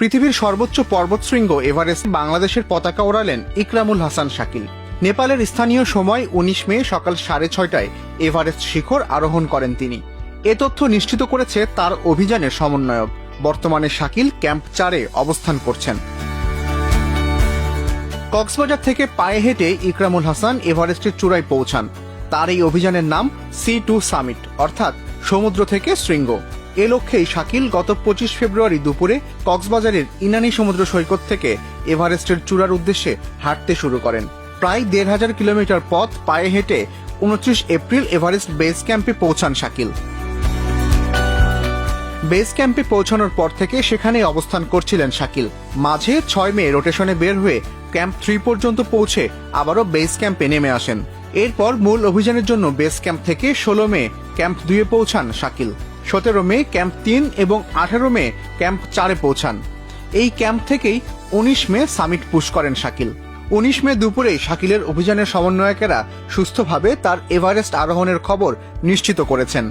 পৃথিবীর সর্বোচ্চ পর্বতশৃঙ্গ এভারেস্ট বাংলাদেশের পতাকা ওড়ালেন ইকরামুল হাসান শাকিল। নেপালের স্থানীয় সময় উনিশ মে সকাল সাড়ে ছয়টায় এভারেস্ট শিখর আরোহণ করেন তিনি। এ তথ্য নিশ্চিত করেছে তার অভিযানের সমন্বয়ক। বর্তমানে শাকিল ক্যাম্প চারে অবস্থান করছেন। কক্সবাজার থেকে পায়ে হেঁটে ইকরামুল হাসান এভারেস্টের চূড়ায় পৌঁছান। তার এই অভিযানের নাম সি টু সামিট, অর্থাৎ সমুদ্র থেকে শৃঙ্গ। এ লক্ষ্যেই শাকিল গত পঁচিশ ফেব্রুয়ারি দুপুরে কক্সবাজারের ইনানি সমুদ্র সৈকত থেকে এভারেস্টের চূড়ার উদ্দেশ্যে হাঁটতে শুরু করেন। প্রায় দেড় হাজার কিলোমিটার পথ পায়ে হেঁটে উনত্রিশ এপ্রিল এভারেস্ট বেস ক্যাম্পে পৌঁছান শাকিল। বেস ক্যাম্পে পৌঁছানোর পর থেকে সেখানেই অবস্থান করছিলেন শাকিল। মাঝে ছয় মে রোটেশনে বের হয়ে ক্যাম্প থ্রি পর্যন্ত পৌঁছে আবারও বেস ক্যাম্পে নেমে আসেন। এরপর মূল অভিযানের জন্য বেস ক্যাম্প থেকে ষোলো মে ক্যাম্প দুয়ে পৌঁছান শাকিল। সতেরো মে ক্যাম্প তিন এবং আঠেরো মে ক্যাম্প চারে পৌঁছান। এই ক্যাম্প থেকেই উনিশ মে সামিট পুশ করেন শাকিল। উনিশ মে দুপুরে শাকিলের অভিযানের সমন্বয়কেরা সুস্থভাবে তার এভারেস্ট আরোহণের খবর নিশ্চিত করেছেন।